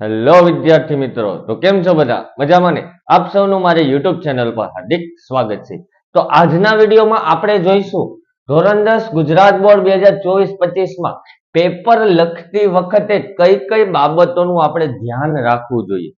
Hello વિદ્યાર્થી મિત્રો, તો કેમ છો બધા? મજામાં ને? આપ સૌનું મારી યુટ્યુબ ચેનલ પર હાર્દિક સ્વાગત છે. તો આજના વિડીયોમાં આપણે જોઈશું, ધોરણ દસ ગુજરાત બોર્ડ બે હજાર ચોવીસ પચીસમાં પેપર લખતી વખતે કઈ કઈ બાબતોનું આપણે ધ્યાન રાખવું જોઈએ.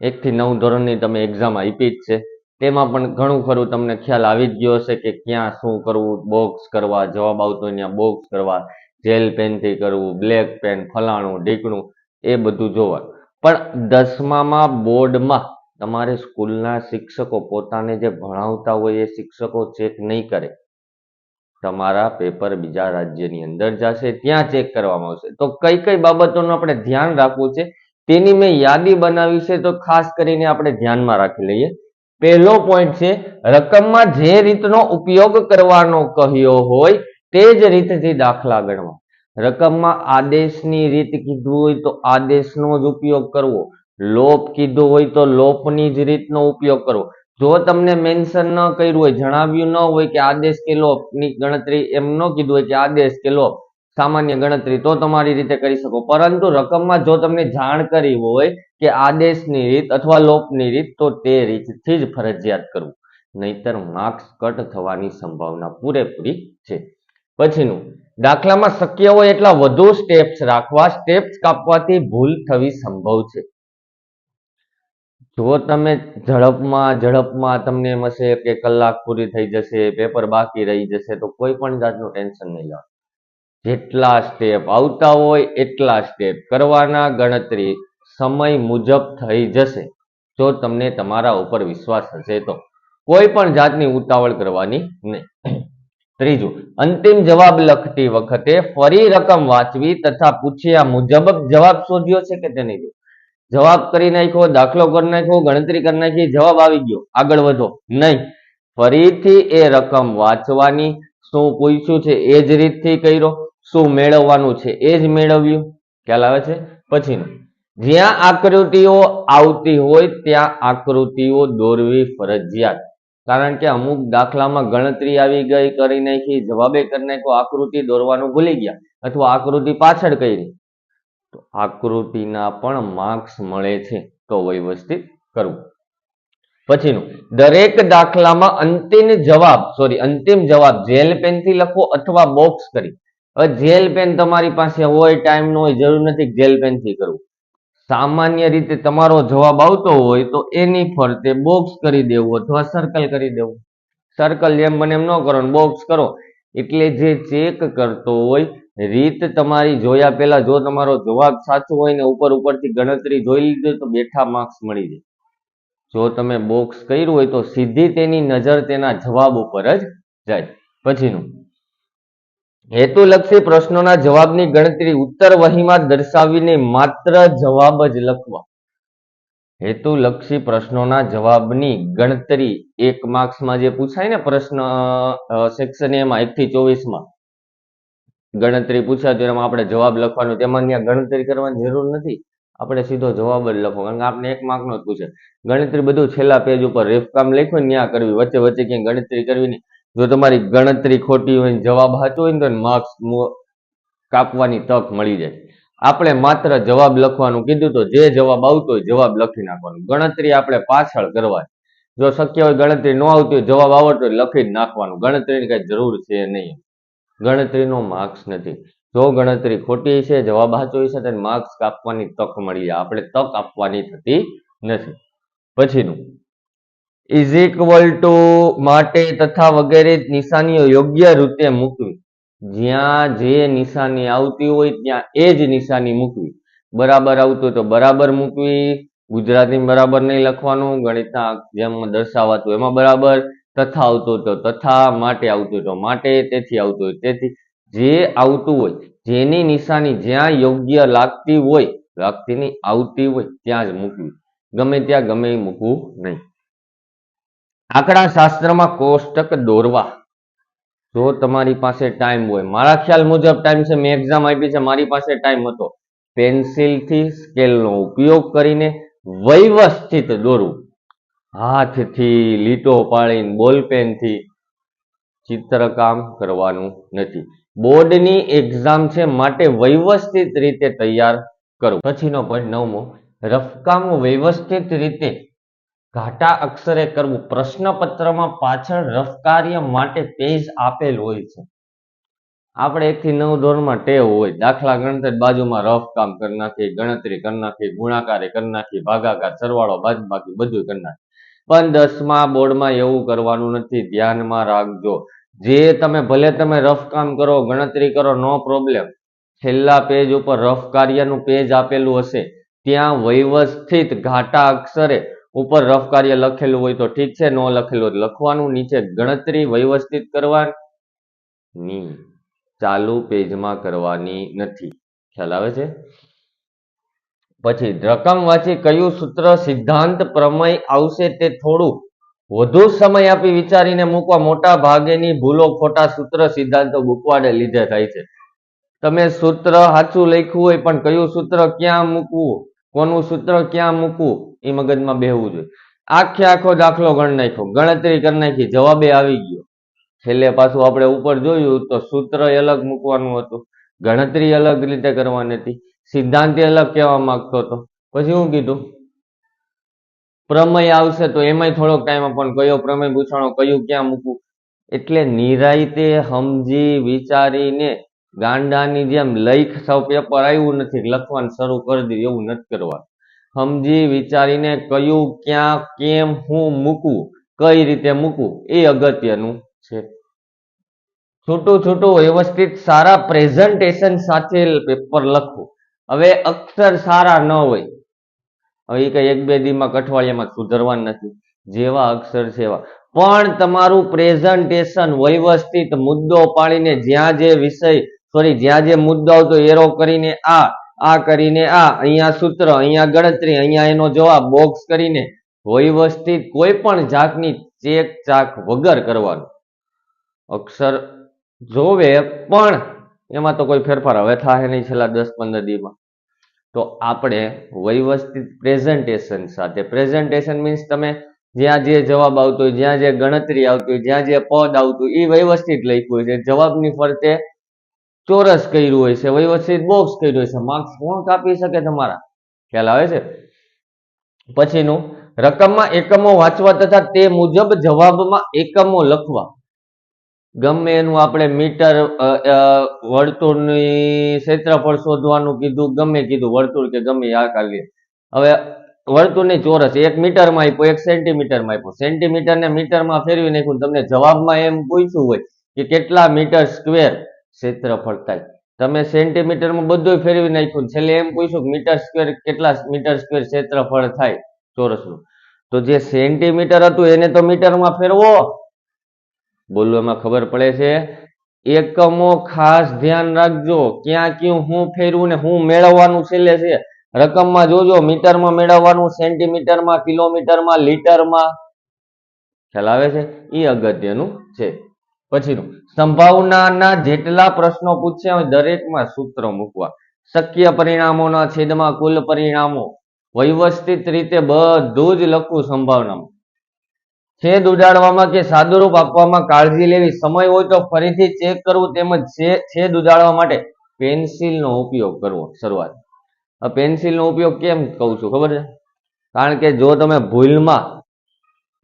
એક થી નવ ધોરણની તમે એક્ઝામ આપી જ છે. તેમાં પણ ઘણું ખરું તમને ખ્યાલ આવી જ ગયો હશે કે ક્યાં શું કરવું બોક્સ કરવા, જવાબ આવતો ત્યાં બોક્સ કરવા જેલ પેનથી કરવું બ્લેક પેન ફલાણું, ઢીકણું એ બધું જોવાનું પણ દસમામાં બોર્ડમાં તમારે સ્કૂલના શિક્ષકો પોતાને જે ભણાવતા હોય એ શિક્ષકો ચેક નહીં કરે. તમારા પેપર બીજા રાજ્યની અંદર જશે, ત્યાં ચેક કરવામાં આવશે. તો કઈ કઈ બાબતોનું આપણે ધ્યાન રાખવું છે, તેની મેં યાદી બનાવી છે, તો ખાસ કરીને આપણે ધ્યાનમાં રાખી લઈએ. પહેલો પોઈન્ટ છે, રકમમાં જે રીતનો ઉપયોગ કરવાનો કહ્યો હોય, તે જ રીતથી દાખલા ગણવા. રકમમાં આદેશની રીત કીધું હોય તો આદેશનો જ ઉપયોગ કરવો. લોપ કીધું હોય તો લોપની જ રીતનો ઉપયોગ કરવો. જો તમને મેન્શન ન કર્યું હોય, જણાવ્યું ન હોય કે આદેશ કે લોપની ગણતરી એમ ન કીધું હોય કે આદેશ કે લોપ, સામાન્ય ગણતરી, તો તમારી રીતે કરી શકો. પરંતુ રકમમાં જો તમને જાણ કરી હોય કે આદેશની રીત અથવા લોપની રીત, તો તે રીતથી જ ફરજિયાત કરવું. નહીતર માર્ક્સ કટ થવાની સંભાવના પૂરેપૂરી છે. પછીનું દાખલામાં શક્ય હોય એટલા વધુ સ્ટેપ્સ રાખવા સ્ટેપ્સ કાપવાથી ભૂલ થવી સંભવ છે. જો તમે ઝડપમાં ઝડપમાં તમને એમ હશે કે કલાક પૂરી થઈ જશે પેપર બાકી રહી જશે, તો કોઈ પણ જાતનું ટેન્શન નહીં લેવા જેટલા સ્ટેપ આવતા હોય એટલા સ્ટેપ કરવાના ગણતરી સમય મુજબ થઈ જશે. જો તમને તમારા ઉપર વિશ્વાસ હશે તો. કોઈ પણ જાતની ઉતાવળ કરવાની નહીં. ત્રીજું, અંતિમ જવાબ લખતી વખતે ફરી રકમ વાંચવી તથા પૂછ્યા મુજબ જવાબ શોધ્યો છે કે તે જવાબ કરી નાખ્યો, દાખલો કરી નાખ્યો, ગણતરી કરી નાખી, જવાબ આવી ગયો. આગળ વધો. નહીં. ફરીથી એ રકમ વાંચવાની શું પૂછ્યું છે એ જ રીતથી કર્યો. શું મેળવવાનું છે એ જ મેળવ્યું? ખ્યાલ આવે છે? પછીનું. જ્યાં આકૃતિઓ આવતી હોય ત્યાં આકૃતિઓ દોરવી ફરજિયાત. કારણ કે અમુક દાખલામાં ગણતરી આવી ગઈ કરી નાખી, જવાબે કરી નાખ્યો, આકૃતિ દોરવાનું ભૂલી ગયા અથવા આકૃતિ પાછળ કરી. તો આકૃતિના પણ માર્ક્સ મળે છે તો વ્યવસ્થિત કરવું. પછીનું, દરેક દાખલામાં અંતિમ જવાબ સોરી અંતિમ જવાબ જેલ પેનથી લખો અથવા બોક્સ કરી. હવે જેલ પેન તમારી પાસે હોય ટાઈમ ન હોય, જરૂર નથી, જેલ પેનથી કરવું. સામાન્ય રીતે તમારો જવાબ આવતો હોય તો એની ફરતે બોક્સ કરી દેવું અથવા સર્કલ કરી દેવું. સર્કલ જેમ બને એમ ન કરો બોક્સ કરો. એટલે જે ચેક કરતો હોય રીત તમારી જોયા પહેલા જો તમારો જવાબ સાચો હોય ને ઉપર ઉપરથી ગણતરી જોઈ લીધી તો બેઠા માર્ક્સ મળી જાય. જો તમે બોક્સ કર્યું હોય તો સીધી તેની નજર તેના જવાબ ઉપર જ જાય. પછીનું. હેતુલક્ષી પ્રશ્નોના જવાબની ગણતરી ઉત્તર વહીમાં દર્શાવીને માત્ર જવાબ જ લખવા. હેતુલક્ષી પ્રશ્નોના જવાબની ગણતરી એક માર્ક્સમાં જે પૂછાય ને પ્રશ્ન સેક્શન એમાં એક થી ચોવીસમાં. ગણતરી પૂછાય તો એમાં આપણે જવાબ લખવાનો, તેમાં ત્યાં ગણતરી કરવાની જરૂર નથી. આપણે સીધો જવાબ જ લખો કારણ કે આપણે એક માર્કનો જ પૂછે. ગણતરી બધું છેલ્લા પેજ ઉપર રેફકામ લખ્યું ને ત્યાં કરવી, વચ્ચે વચ્ચે ક્યાંય ગણતરી કરવી નહીં. જો તમારી ગણતરી ખોટી હોય, જવાબ સાચો હોય તો માર્ક્સ કાપવાની તક મળી જાય. આપણે માત્ર જવાબ લખવાનું કીધું તો જે જવાબ આવતો હોય, જવાબ લખી નાખવાનો. ગણતરી આપણે પાછળ કરવાની. જો શક્ય હોય ગણતરી ન આવતી હોય, જવાબ આવડતો હોય, લખી જ નાખવાનું. ગણતરીની કઈ જરૂર છે નહીં. ગણતરીનો માર્ક્સ નથી. જો ગણતરી ખોટી છે, જવાબ સાચો છે તો માર્ક્સ કાપવાની તક મળી જાય. આપણે તક આપવાની થતી નથી. પછીનું. ઇઝ ઇક્વલ ટુ માટે તથા વગેરે નિશાનીઓ યોગ્ય રીતે મૂકવી. જ્યાં જે નિશાની આવતી હોય ત્યાં એ જ નિશાની મૂકવી. બરાબર આવતું તો બરાબર મૂકવી. ગુજરાતી બરાબર નહીં લખવાનું. ગણિતના જેમ દર્શાવાતું એમાં બરાબર. તથા આવતું તો તથા. માટે આવતું તો માટે. તેથી આવતું હોય તેથી. જે આવતું હોય, જેની નિશાની જ્યાં યોગ્ય લાગતી હોય, લાગતી આવતી હોય, ત્યાં જ મૂકવી. ગમે ત્યાં ગમે મૂકવું નહીં. આંકડા શાસ્ત્રમાં કોષ્ટક દોરવા. જો તમારી પાસે ટાઈમ હોય, મારા ખ્યાલ મુજબ ટાઈમ છે, મેં એક્ઝામ આપી છે, મારી પાસે ટાઈમ હતો. પેન્સિલથી સ્કેલનો ઉપયોગ કરીને વ્યવસ્થિત દોરવું. હાથથી લીટો પાડીને, બોલપેનથી ચિત્રકામ કરવાનું નથી. બોર્ડની એક્ઝામ છે, માટે વ્યવસ્થિત રીતે તૈયાર કરવું પછીનો પોઈન્ટ નવમો, રફકામ વ્યવસ્થિત રીતે ઘાટા અક્ષરે કરવું પ્રશ્નપત્રમાં પાછળ રફ કાર્ય માટે પેજ આપેલ હોય છે. આપણે એકથી નવ ધોરણમાં ટેવ હોય. દાખલા ગણતર બાજુમાં રફ કામ કરી નાખીએ, ગણતરી કરી નાખીએ, ગુણાકારે કરી નાખીએ, ભાગાકાર, સરવાળો, બાદબાકી બધું કરી નાખીએ. પણ દસમા બોર્ડમાં એવું કરવાનું નથી. ધ્યાનમાં રાખજો. જે તમે ભલે તમે રફ કામ કરો, ગણતરી કરો, નો પ્રોબ્લેમ. છેલ્લા પેજ ઉપર રફ કાર્યનું પેજ આપેલું હશે. ત્યાં વ્યવસ્થિત ઘાટા અક્ષરે ઉપર રફ કાર્ય લખેલું હોય તો ઠીક છે, ન લખેલું હોય લખવાનું, નીચે ગણતરી વ્યવસ્થિત કરવાની. ચાલુ પેજમાં કરવાની નથી. ખ્યાલ આવે છે? પછી, રકમ વાંચી કયું સૂત્ર સિદ્ધાંત પ્રમેય આવશે તે થોડું વધુ સમય આપી વિચારીને મૂકવા, મોટા ભાગેની ભૂલો ખોટા સૂત્ર સિદ્ધાંતો મૂકવાને લીધે થાય છે. તમે સૂત્ર સાચું લખ્યું હોય પણ કયું સૂત્ર ક્યાં મૂકવું? કોનું સૂત્ર ક્યાં મૂકવું એ મગજમાં બેહવું જોઈએ. આખે આખો દાખલો ગણ નાખ્યો. ગણતરી કરી નાખી. જવાબે આવી ગયો. છેલ્લે પાછું આપણે ઉપર જોયું તો સૂત્ર અલગ મૂકવાનું હતું. ગણતરી અલગ રીતે કરવાની હતી. સિદ્ધાંતે અલગ કહેવા માંગતો હતો. પછી શું કીધું, પ્રમેય આવશે તો એમાંય થોડોક ટાઈમ પણ કયો પ્રમેય પૂછાણો કયું ક્યાં મૂકવું? એટલે નિરાયતે સમજી વિચારીને ગાંડાની જેમ લઈખ સૌ પેપર આવ્યું નથી લખવાનું શરૂ કરી દીધું, એવું નથી કરવાનું. સમજી વિચારીને કયું, ક્યાં, કેમ, હું મૂકવું કઈ રીતે મૂકવું એ અગત્યનું છે. છૂટું છૂટું વ્યવસ્થિત સારા પ્રેઝન્ટેશન સાથે પેપર લખવું. હવે અક્ષર સારા ન હોય. હવે એ કઈ એક બે દીમાં અઠવાડિયામાં સુધરવાનું નથી. જેવા અક્ષર એવા પણ તમારું પ્રેઝન્ટેશન વ્યવસ્થિત મુદ્દો પાડીને જ્યાં જે વિષય સોરી, જ્યાં જે મુદ્દાઓ આવતો એરો કરીને આ આ કરીને આ, અહીંયા સૂત્ર, અહીંયા ગણતરી, અહીંયા એનો જવાબ બોક્સ કરીને વ્યવસ્થિત કોઈ પણ જાતની ચેક ચાક વગર કરવાનું. અક્ષર જોવે પણ એમાં તો કોઈ ફેરફાર હવે થાય નહીં છેલ્લા દસ પંદર દીમાં. તો આપણે વ્યવસ્થિત પ્રેઝન્ટેશન સાથે પ્રેઝન્ટેશન મીન્સ તમે જ્યાં જે જવાબ આવતો હોય, જ્યાં જે ગણતરી આવતી હોય, જ્યાં જે પદ આવતું એ વ્યવસ્થિત લખ્યું છે જવાબની ફરતે ચોરસ કર્યું હોય છે વ્યવસ્થિત બોક્સ કર્યું હોય છે. માર્ક્સ કોણ કાપી શકે તમારા? ખ્યાલ આવે છે? પછીનું, રકમમાં એકમો વાંચવા તથા તે મુજબ જવાબમાં એકમો લખવા. ગમે એનું આપણે મીટર વર્તુળની ક્ષેત્રફળ શોધવાનું કીધું, ગમે કીધું, વર્તુળ કે ગમે આ કાઢીએ હવે વર્તુળની ચોરસ, એક મીટરમાં આપ્યો, એક સેન્ટીમીટરમાં આપ્યો. સેન્ટીમીટર ને મીટરમાં ફેરવી નાખ્યું તમને જવાબમાં એમ પૂછ્યું હોય કે કેટલા મીટર સ્ક્વેર ક્ષેત્રફળ થાય તમે સેન્ટીમીટરમાં બધું ફેરવી નાખ્યું છેલ્લે એમ પૂછ્યું મીટર સ્ક્વેર કેટલા મીટર સ્ક્વેર ક્ષેત્રફળ થાય ચોરસનું. તો જે સેન્ટીમીટર હતું એને તો મીટરમાં ફેરવો. બોલો, એમાં ખબર પડે છે? એકમો ખાસ ધ્યાન રાખજો. ક્યાં ક્યું હું ફેરવું ને હું મેળવવાનું છેલ્લે છે? રકમમાં જોજો, મીટરમાં મેળવવાનું, સેન્ટીમીટરમાં, કિલોમીટરમાં, લીટરમાં. ખ્યાલ આવે છે? એ અગત્યનું છે. પછીનું. સંભાવનાના જેટલા પ્રશ્નો પૂછ્યા હોય દરેકમાં સૂત્ર મૂકવા. શક્ય પરિણામોના છેદમાં કુલ પરિણામો. વ્યવસ્થિત રીતે બધું જ લખવું સંભાવનામાં. છેદ ઉડાડવામાં કે સાદુરૂપ આપવામાં કાળજી લેવી સમય હોય તો ફરીથી ચેક કરવું તેમજ છેદ ઉડાડવા માટે પેન્સિલનો ઉપયોગ કરવો શરૂઆત. પેન્સિલનો ઉપયોગ કેમ કહું છું ખબર છે? કારણ કે જો તમે ભૂલમાં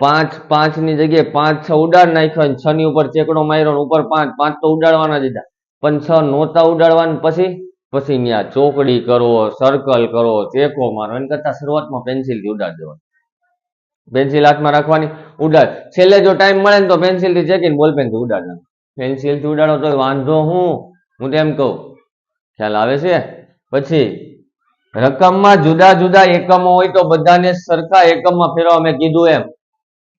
પાંચ પાંચની જગ્યાએ પાંચ, છ ઉડાડ નાખ્યો છ ની ઉપર ચેકડો માર્યો ઉપર પાંચ પાંચ તો ઉડાડવાના દીધા પણ છ નહોતા ઉડાડવાના. પછી પછી ત્યાં ચોકડી કરો સર્કલ કરો, ચેકો મારો. એના કરતા શરૂઆતમાં પેન્સિલથી ઉડાડ દેવાનું. પેન્સિલ હાથમાં રાખવાની, ઉડાડ. છેલ્લે જો ટાઈમ મળે ને તો પેન્સિલથી ચેકીને બોલપેનથી ઉડાડ પેન્સિલથી ઉડાડો તો વાંધો હું? હું તેમ કહું, ખ્યાલ આવે છે? પછી, રકમમાં જુદા જુદા એકમો હોય તો બધાને સરખા એકમમાં ફેરવા મેં કીધું એમ.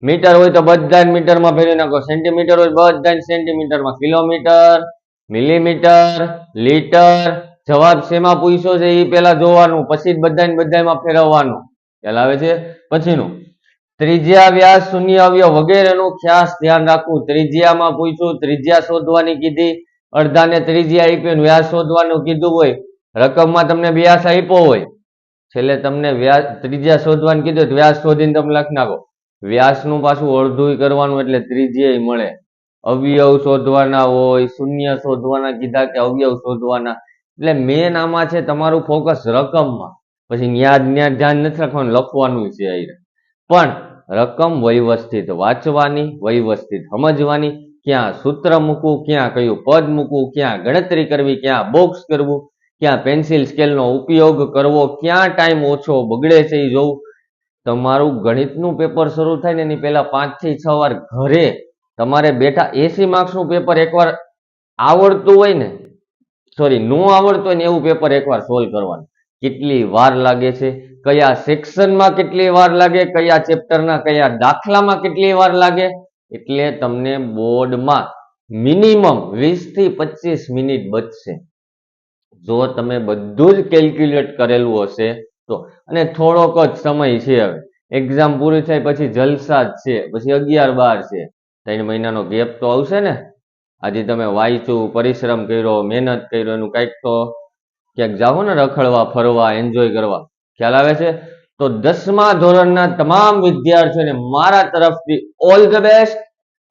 મીટર હોય તો બધા મીટરમાં ફેરવી નાખો. સેન્ટીમીટર હોય બધા સેન્ટીમીટરમાં. કિલોમીટર, મિલીમીટર, લીટર, જવાબ શેમાં પૂછ્યો છે એ પેલા જોવાનું. પછી બધાને બધામાં ફેરવવાનું. ખ્યાલ આવે છે? પછીનું. ત્રિજ્યા વ્યાસ શૂન્ય અવયવ વગેરેનું ખાસ ધ્યાન રાખવું. ત્રિજ્યામાં પૂછ્યું, ત્રિજ્યા શોધવાની કીધી. અડધાને ત્રિજ્યા આપી અને વ્યાસ શોધવાનું કીધું હોય. રકમમાં તમને વ્યાસ આપ્યો હોય. છેલ્લે તમને વ્યાસ, ત્રિજ્યા શોધવાનું કીધું વ્યાસ શોધીને તમે લખી નાખો. વ્યાસનું પાછું અડધું કરવાનું એટલે ત્રિજ્યા મળે. અવયવ શોધવાના હોય, શૂન્ય શોધવાના, કીધા કે અવયવ શોધવાના. એટલે મેન આમાં છે તમારું ફોકસ રકમમાં. પછી ન્યાદ ન્યાદ ધ્યાન નથી રાખવાનું, લખવાનું છે અહીં પણ રકમ વ્યવસ્થિત વાંચવાની વ્યવસ્થિત સમજવાની, ક્યાં સૂત્ર મૂકવું, ક્યાં કયું પદ મૂકવું, ક્યાં ગણતરી કરવી, ક્યાં બોક્સ કરવું, ક્યાં પેન્સિલ સ્કેલનો ઉપયોગ કરવો, ક્યાં ટાઈમ ઓછો બગડે છે એ જોવું. તમારું ગણિતનું પેપર શરૂ થાય ને એની પહેલા પાંચથી છ વાર ઘરે તમારે બેઠા એસી માર્ક્સનું પેપર એકવાર આવડતું હોય ને સોરી નો આવડતું હોય ને એવું પેપર એકવાર સોલ્વ કરવાનું. કેટલી વાર લાગે છે, કયા સેક્શનમાં કેટલી વાર લાગે, કયા ચેપ્ટરના કયા દાખલામાં કેટલી વાર લાગે? એટલે તમને બોર્ડમાં મિનિમમ વીસથી પચીસ મિનિટ બચશે. જો તમે બધું જ કેલ્ક્યુલેટ કરેલું હશે તો અને થોડોક જ સમય છે હવે. એક્ઝામ પૂરી થાય પછી જલસા જ છે. પછી અગિયાર બાર છે. ત્રણ મહિનાનો ગેપ તો આવશે ને? આજે તમે વાંચ્યું, પરિશ્રમ કર્યો, મહેનત કર્યો, એનું કંઈક તો ક્યાંક જાઓ ને રખડવા, ફરવા એન્જોય કરવા. ખ્યાલ આવે છે? તો દસમા ધોરણના તમામ વિદ્યાર્થીઓને મારા તરફથી ઓલ ધ બેસ્ટ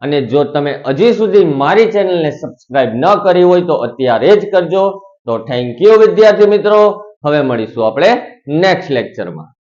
અને જો તમે હજી સુધી મારી ચેનલને સબસ્ક્રાઇબ ન કરી હોય તો અત્યારે જ કરજો. તો થેન્ક યુ વિદ્યાર્થી મિત્રો. હવે મળીશું આપણે નેક્સ્ટ લેક્ચરમાં